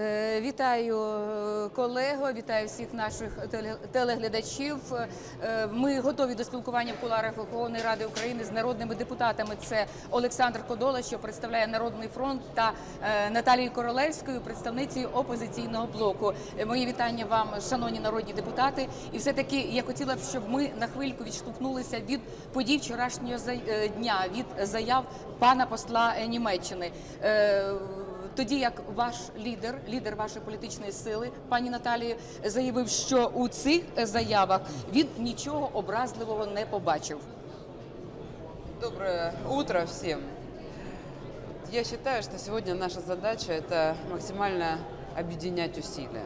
Е, Вітаю е, колего, вітаю всіх наших теле- телеглядачів. Е, Ми готові до спілкування в куларах Верховної Ради України з народними депутатами. Це Олександр Кодола, що представляє Народний фронт, та Наталією Королевською, представницею опозиційного блоку. Мої вітання вам, шановні народні депутати. І все таки я хотіла б, щоб ми на хвильку відштовхнулися від подій вчорашнього дня, від заяв пана посла Німеччини Е, тоді як ваш лідер, лідер вашої політичної сили, пані Наталії, заявив, що у цих е, заявах він нічого образливого не побачив. Доброе утро всем. Я считаю, что сегодня наша задача это максимально объединять усилия.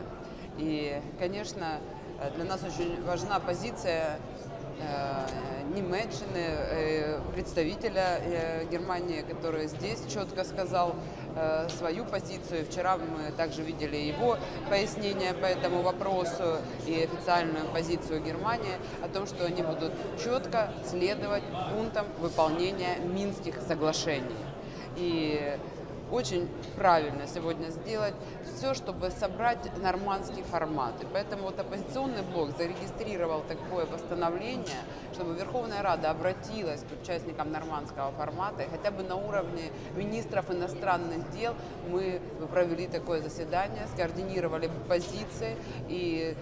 И, конечно, э, для нас очень важна позиция э, Немеччины, э, представителя э, Германии, который здесь четко сказал э, свою позицию. Вчера мы также видели его пояснение по этому вопросу и официальную позицию Германии о том, что они будут четко следовать пунктам выполнения Минских соглашений. И очень правильно сегодня сделать все, чтобы собрать нормандский формат. И поэтому вот оппозиционный блок зарегистрировал такое постановление, чтобы Верховная Рада обратилась к участникам нормандского формата, и хотя бы на уровне министров иностранных дел мы провели такое заседание, скоординировали позиции и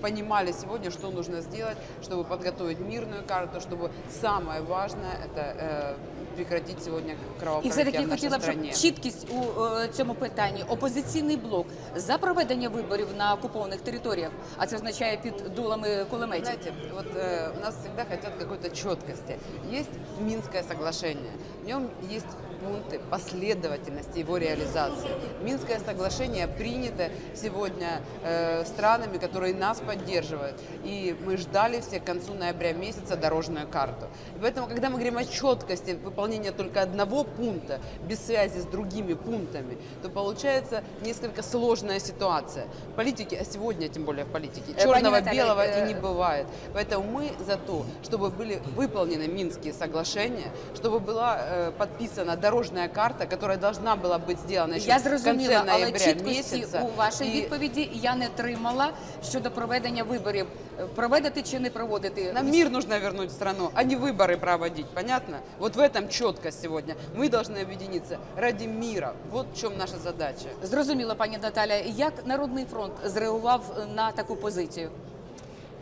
понимали сегодня, что нужно сделать, чтобы подготовить мирную карту, чтобы самое важное это э, прекратить сегодня І все таки в нашей хотіла б, стране. щоб чіткість у е, цьому питанні. Опозиційний блок за проведення виборів на окупованих територіях, а це означає під дулами кулеметів. Знаете, вот э, у нас всегда хотят какой-то четкости. Есть Минское соглашение, в нем есть пункты последовательности его реализации. Минское соглашение принято сегодня э, странами, которые нас поддерживают. И мы ждали все к концу ноября месяца дорожную карту. И поэтому, когда мы говорим о четкости выполнения только одного пункта, без связи с другими пунктами, то получается несколько сложная ситуация. В политике, а сегодня тем более в политике, Э, черного белого э, и не бывает. Поэтому мы за то, чтобы были выполнены Минские соглашения, чтобы была э, подписана дорожная карта, которая должна была быть сделана еще Я в конце зрозуміла, але ноября чіткості месяца. у вашій И відповіді я не тримала щодо проведення виборів. Е, Проведити чи не проводити? Нам мир нужно вернуть в страну, а не выборы проводить, понятно? Вот в этом четкость сегодня. Мы должны объединиться ради мира. Вот в чем наша задача. Зрозуміло, пані Наталя. Як Народний фронт зреагував на таку позицію?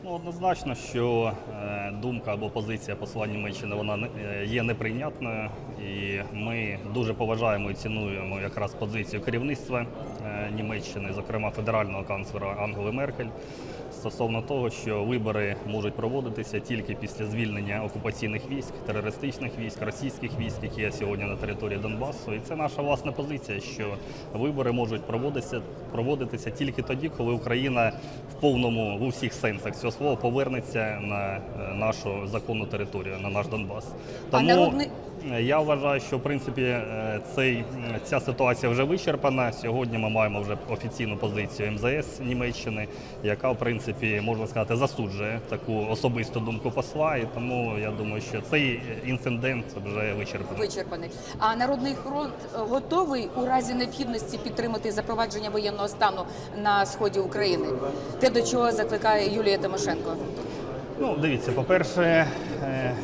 Ну, однозначно, що е, думка або позиція посла Німеччини вона е, є неприйнятною, і ми дуже поважаємо і цінуємо якраз позицію керівництва е, Німеччини, зокрема федерального канцлера Ангели Меркель, стосовно того, що вибори можуть проводитися тільки після звільнення окупаційних військ, терористичних військ, російських військ, які є сьогодні на території Донбасу. І це наша власна позиція, що вибори можуть проводитися, проводитися тільки тоді, коли Україна в повному в усіх сенсах цього слова повернеться на е, нашу законну територію, на наш Донбас. А народний- Я вважаю, що в принципі е, цей, ця ситуація вже вичерпана. Сьогодні ми маємо вже офіційну позицію МЗС Німеччини, яка в принципі можна сказати засуджує таку особисту думку посла. І тому я думаю, що цей інцидент вже вичерпаний. Вичерпаний. А Народний фронт е, готовий у разі необхідності підтримати запровадження воєнного стану на сході України. Те, до чого закликає Юлія Тимошенко. Ну, дивіться, по-перше, е, е,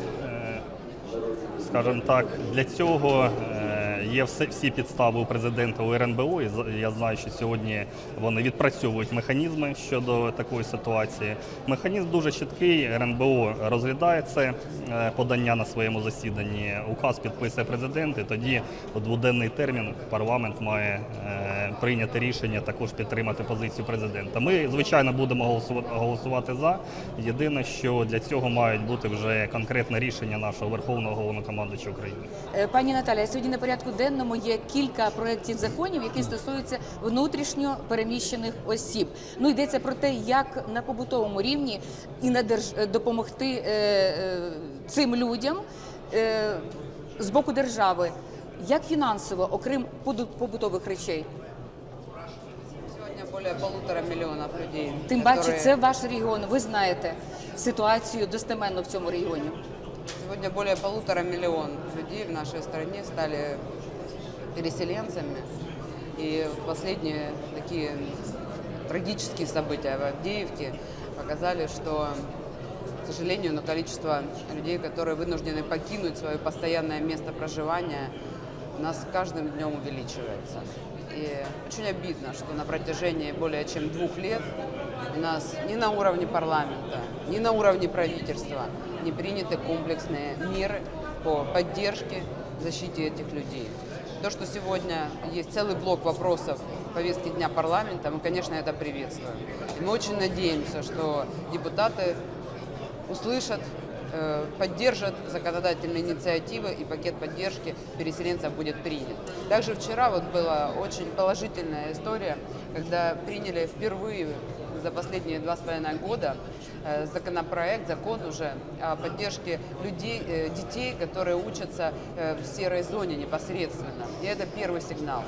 скажімо так, для цього е, є всі, підстави у президента у РНБО. І я знаю, що сьогодні вони відпрацьовують механізми щодо такої ситуації. Механізм дуже чіткий. РНБО розглядає це е, подання на своєму засіданні. Указ підписує президент, і тоді у дводенний термін парламент має е, прийняти рішення також підтримати позицію президента. Ми, звичайно, будемо голосувати, за. Єдине, що для цього мають бути вже конкретне рішення нашого Верховного головнокомандуюча України. Е, Пані Наталя, сьогодні на порядку денному є кілька проєктів законів, які стосуються внутрішньо переміщених осіб. Ну йдеться про те, як на побутовому рівні і на держ... е, допомогти е, е, цим людям е, з боку держави, як фінансово, окрім побутових речей. Более полутора миллионов людей. Тим которые- паче, це ваш регіон. Ви знаєте ситуацію достеменно в цьому регіоні. Сегодня более полутора миллион людей в нашей стране стали переселенцами. И последние такие трагические события в Авдеевке показали, что, к сожалению, но количество людей, которые вынуждены покинуть свое постоянное место проживания, у нас с каждым днем увеличивается. И очень обидно, что на протяжении более чем двух лет у нас ни на уровне парламента, ни на уровне правительства не приняты комплексные меры по поддержке, защите этих людей. То, что сегодня есть целый блок вопросов в повестке дня парламента, мы, конечно, это приветствуем. И мы очень надеемся, что депутаты услышат, э, поддержат законодательные инициативы и пакет поддержки переселенцев будет принят. Также вчера вот была очень положительная история, когда приняли впервые за последние два с половиной года законопроект, закон уже о поддержке людей, э, детей, которые учатся э, в серой зоне непосредственно. И это первый сигнал.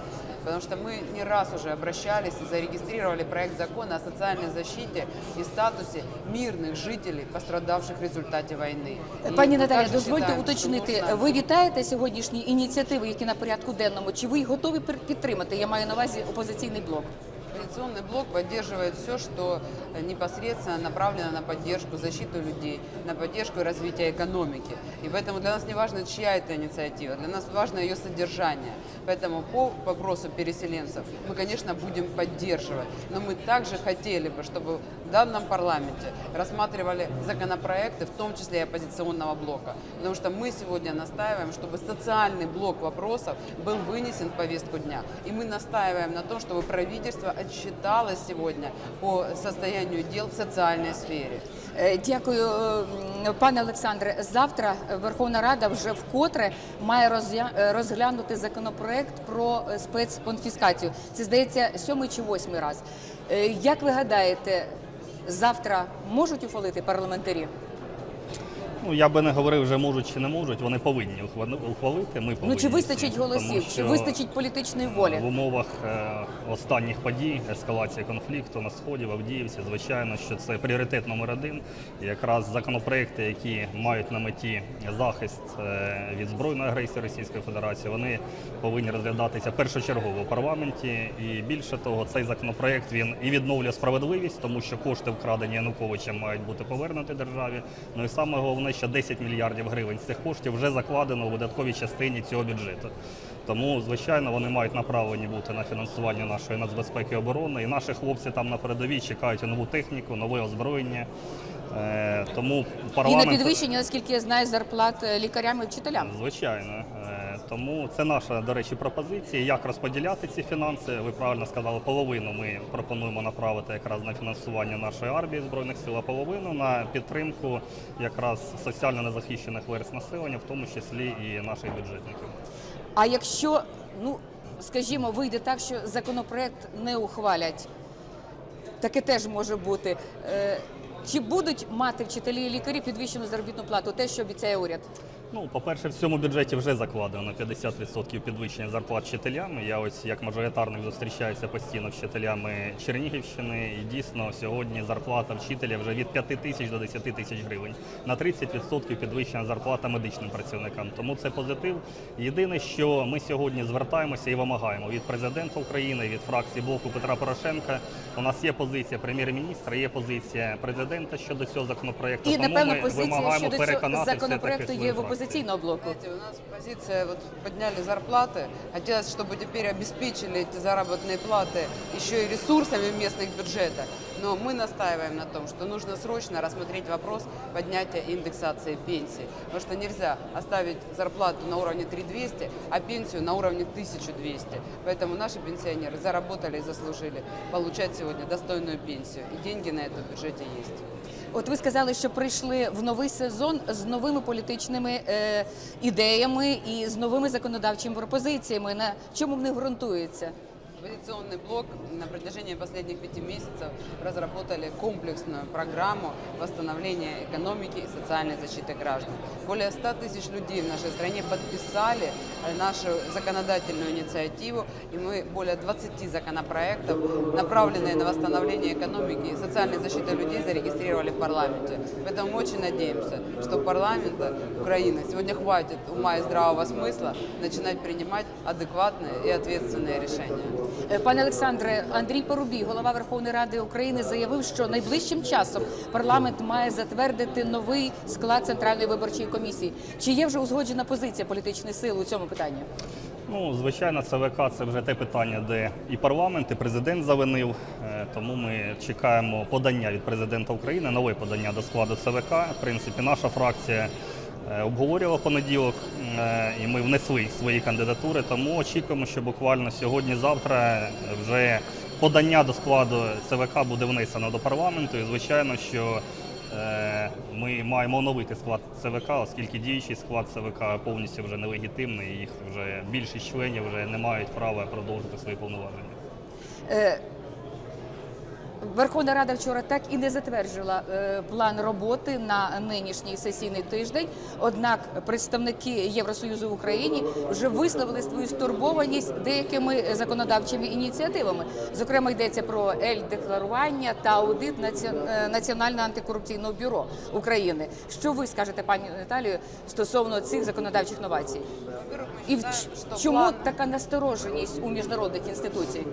Потому что мы не раз уже обращались и зарегистрировали проект закона о социальной защите и статусе мирных жителей, пострадавших в результате войны. И Пані мы Наталя, также дозвольте считаем, что уточнити. нужно- Ви вітаєте сьогоднішні ініціативи, які на порядку денному? Чи ви їх готові пер- підтримати? Я маю на увазі опозиційний блок. Оппозиционный блок поддерживает все, что э, непосредственно направлено на поддержку, защиту людей, на поддержку и развитие экономики. И поэтому для нас не важно, чья это инициатива, для нас важно ее содержание. Поэтому по вопросу переселенцев мы, конечно, будем поддерживать. Но мы также хотели бы, чтобы в данном парламенте рассматривали законопроекты, в том числе и оппозиционного блока. Потому что мы сегодня настаиваем, чтобы социальный блок вопросов был вынесен в повестку дня. И мы настаиваем на том, чтобы правительство отчиталось сегодня по состоянию дел в социальной сфере. Е, Дякую, е, пане Олександре. Завтра Верховна Рада вже вкотре має е, розглянути законопроект про е, спецконфіскацію. Це здається сьомий чи восьмий раз. Е, Як ви гадаєте, завтра можуть ухвалити парламентарі? Ну я би не говорив, вже можуть чи не можуть. Вони повинні ухвалити. Ми повинні Ну чи вистачить голосів, чи вистачить політичної волі? В умовах е, останніх подій, ескалації конфлікту на сході в Авдіївці, звичайно, що це пріоритет номер один. І якраз законопроекти, які мають на меті захист е, від збройної агресії Російської Федерації, вони повинні розглядатися першочергово в парламенті. І більше того, цей законопроект він і відновлює справедливість, тому що кошти вкрадені Януковичем мають бути повернуті державі. Ну і саме головне, що 10 мільярдів гривень з цих коштів вже закладено у видатковій частині цього бюджету. Тому, звичайно, вони мають направлені бути на фінансування нашої нацбезпеки і оборони. І наші хлопці там на передовій чекають нову техніку, нове озброєння. Тому Тому І на підвищення, наскільки я знаю, зарплат е, лікарям і вчителям. Звичайно. Тому це наша, до речі, пропозиція. Як розподіляти ці фінанси? Ви правильно сказали, половину ми пропонуємо направити якраз на фінансування нашої армії збройних сил, а половину на підтримку якраз соціально незахищених верст населення, в тому числі і наших бюджетників. А якщо, ну скажімо, вийде так, що законопроект не ухвалять, таке теж може бути. Е, Чи будуть мати вчителі і лікарі підвищену заробітну плату? Те, що обіцяє уряд? Ну, по-перше, в цьому бюджеті вже закладено 50% підвищення зарплат вчителям. Я ось як мажоритарник зустрічаюся постійно з вчителями Чернігівщини. І дійсно сьогодні зарплата вчителя вже від 5 тисяч до 10 тисяч гривень. На 30% підвищена зарплата медичним працівникам. Тому це позитив. Єдине, що ми сьогодні звертаємося і вимагаємо від президента України, від фракції блоку Петра Порошенка. У нас є позиція прем'єр-міністра, є позиція президента щодо цього законопроекту. І Тому напевно ми позиція вимагаємо щодо цього переконати законопроекту є в фракцію. опозиційного блоку. Знаете, у нас позиция, вот подняли зарплаты, хотелось, чтобы теперь обеспечили эти заработные платы еще и ресурсами местных бюджетов. Но мы настаиваем на том, что нужно срочно рассмотреть вопрос поднятия индексации пенсий. Потому что нельзя оставить зарплату на уровне 3200, а пенсию на уровне 1200. Поэтому наши пенсионеры заработали и заслужили получать сегодня достойную пенсию. И деньги на это в бюджете есть. От ви сказали, що прийшли в новий сезон з новими політичними е, ідеями і з новими законодавчими пропозиціями. На чому вони ґрунтуються? Оппозиционный блок на протяжении последних пяти месяцев разработали комплексную программу восстановления экономики и социальной защиты граждан. Более 100 тысяч людей в нашей стране подписали нашу законодательную инициативу, и мы более 20 законопроектов, направленные на восстановление экономики и социальной защиты людей, зарегистрировали в парламенте. Поэтому мы очень надеемся, что парламента Украины сегодня хватит ума и здравого смысла начинать принимать адекватные и ответственные решения. Е, Пане Олександре, Андрій Порубій, голова Верховної Ради України, заявив, що найближчим часом парламент має затвердити новий склад центральної виборчої комісії. Чи є вже узгоджена позиція політичних сил у цьому питанні? Ну, звичайно, ЦВК це вже те питання, де і парламент, і президент завинив. Е, Тому ми чекаємо подання від президента України, нове подання до складу ЦВК. В принципі, наша фракція е, обговорювала в понеділок, е, і ми внесли свої кандидатури. Тому очікуємо, що буквально сьогодні-завтра вже подання до складу ЦВК буде внесено до парламенту. І звичайно, що Е, Ми маємо оновити склад ЦВК, оскільки діючий склад ЦВК повністю вже нелегітимний, їх вже більшість членів вже не мають права продовжити свої повноваження. Верховна Рада вчора так і не затверджила е, план роботи на нинішній сесійний тиждень. Однак представники Євросоюзу в Україні вже висловили свою стурбованість деякими законодавчими ініціативами. Зокрема, йдеться про ель-декларування та аудит е, Національного антикорупційного бюро України. Що ви скажете, пані Наталію, стосовно цих законодавчих новацій? І чому така настороженість у міжнародних інституцій?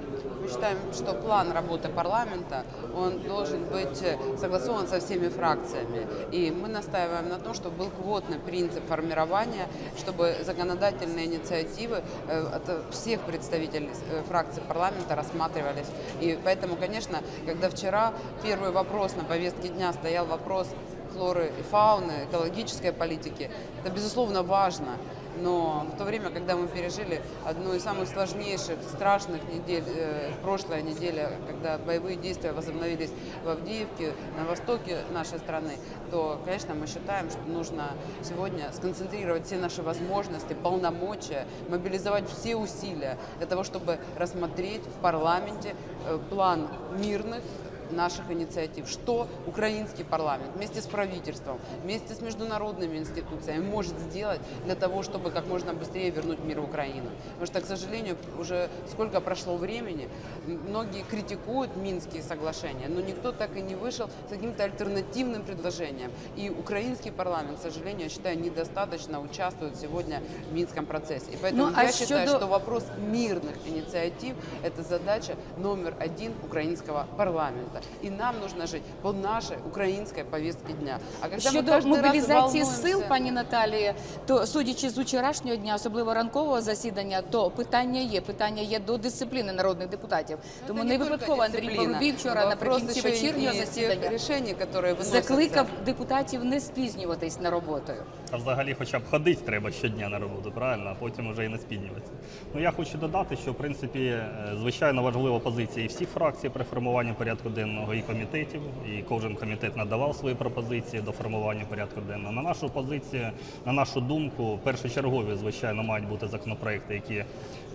Мы считаем, что план работы парламента, он должен быть э, согласован со всеми фракциями. И мы настаиваем на том, чтобы был квотный принцип формирования, чтобы законодательные инициативы э, от всех представителей э, фракций парламента рассматривались. И поэтому, конечно, когда вчера первый вопрос на повестке дня стоял вопрос флоры и фауны, экологической политики, это, безусловно, важно. Но в то время, когда мы пережили одну из самых сложнейших, страшных недель, э, прошлая неделя, когда боевые действия возобновились в Авдеевке, на востоке нашей страны, то, конечно, мы считаем, что нужно сегодня сконцентрировать все наши возможности, полномочия, мобилизовать все усилия для того, чтобы рассмотреть в парламенте э, план мирных наших инициатив, что украинский парламент вместе с правительством, вместе с международными институциями может сделать для того, чтобы как можно быстрее вернуть мир в Украину. Потому что, к сожалению, уже сколько прошло времени, многие критикуют Минские соглашения, но никто так и не вышел с каким-то альтернативным предложением. И украинский парламент, к сожалению, я считаю, недостаточно участвует сегодня в Минском процессе. И поэтому Ну, а я считаю, щодо- что вопрос мирных инициатив – это задача номер один украинского парламента. И нам нужно жить по нашей украинской повестке дня. А когда мы Щодо каждый раз мобілізації волнуемся- сил, пані Наталії, то судячи з вчорашнього дня, особливо ранкового засідання, то питання є. Питання є до дисципліни народних депутатів. Ну, Тому это не только випадково Андрій дисциплина. Порубій вчора Вопрос наприкінці еще и- вечірнього и тех засідання решений, которые выносятся. закликав депутатів не спізнюватись на роботу. А взагалі хоча б ходити треба щодня на роботу, правильно, а потім вже і не спіднюватися. Ну я хочу додати, що в принципі е, звичайно важлива позиція і всіх фракцій при формуванні порядку денного і комітетів, і кожен комітет надавав свої пропозиції до формування порядку денного. На нашу позицію, на нашу думку, першочергові, звичайно, мають бути законопроекти, які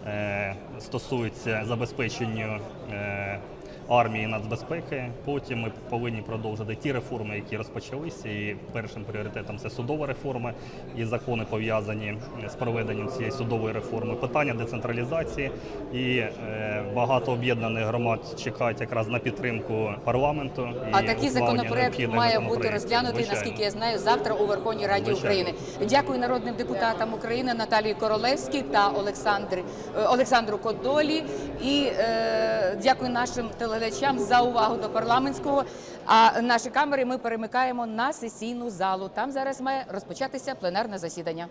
е, стосуються забезпечення. Армії нацбезпеки. Потім ми повинні продовжити ті реформи, які розпочалися. І першим пріоритетом це судова реформа і закони пов'язані з проведенням цієї судової реформи. Питання децентралізації і е, багато об'єднаних громад чекають якраз на підтримку парламенту. І А такий законопроект має бути розглянутий, Звичайно. наскільки я знаю, завтра у Верховній Раді Звичайно. України. Дякую народним депутатам України Наталії Королевській та Олександрі е, Олександру Кодолі. І е, дякую нашим телеглядачам за увагу до парламентського. А наші камери ми перемикаємо на сесійну залу. Там зараз має розпочатися пленарне засідання.